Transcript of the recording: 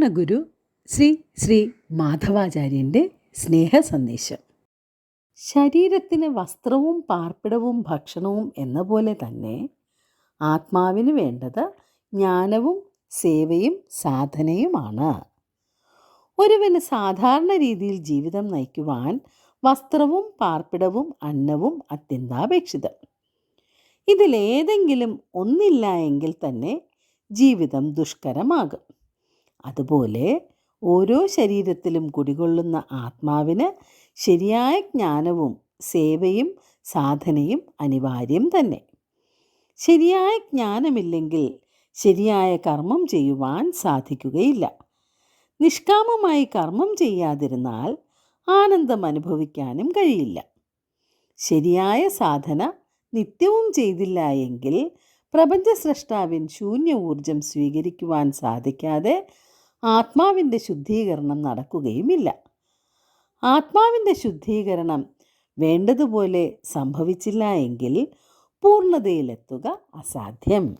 പൂർണഗുരു ശ്രീ ശ്രീ മാധവാചാര്യന്റെ സ്നേഹ സന്ദേശം ശരീരത്തിന് വസ്ത്രവും പാർപ്പിടവും ഭക്ഷണവും എന്ന പോലെ തന്നെ ആത്മാവിന് വേണ്ടത് ജ്ഞാനവും സേവയും സാധനയുമാണ്. ഒരുവന് സാധാരണ രീതിയിൽ ജീവിതം നയിക്കുവാൻ വസ്ത്രവും പാർപ്പിടവും അന്നവും അത്യന്താപേക്ഷിതം. ഇതിലേതെങ്കിലും ഒന്നില്ല എങ്കിൽ തന്നെ ജീവിതം ദുഷ്കരമാകും. അതുപോലെ ഓരോ ശരീരത്തിലും കുടികൊള്ളുന്ന ആത്മാവിന് ശരിയായ ജ്ഞാനവും സേവയും സാധനയും അനിവാര്യം തന്നെ. ശരിയായ ജ്ഞാനമില്ലെങ്കിൽ ശരിയായ കർമ്മം ചെയ്യുവാൻ സാധിക്കുകയില്ല. നിഷ്കാമമായി കർമ്മം ചെയ്യാതിരുന്നാൽ ആനന്ദം അനുഭവിക്കാനും കഴിയില്ല. ശരിയായ സാധന നിത്യവും ചെയ്തില്ല എങ്കിൽ പ്രപഞ്ച സൃഷ്ടാവിൻ ശൂന്യ ഊർജം സ്വീകരിക്കുവാൻ സാധിക്കാതെ ആത്മാവിന്റെ ശുദ്ധീകരണം നടക്കുകയുമില്ല. ആത്മാവിന്റെ ശുദ്ധീകരണം വേണ്ടതുപോലെ സംഭവിച്ചില്ല എങ്കിൽ പൂർണതയിലെത്തുക അസാധ്യം.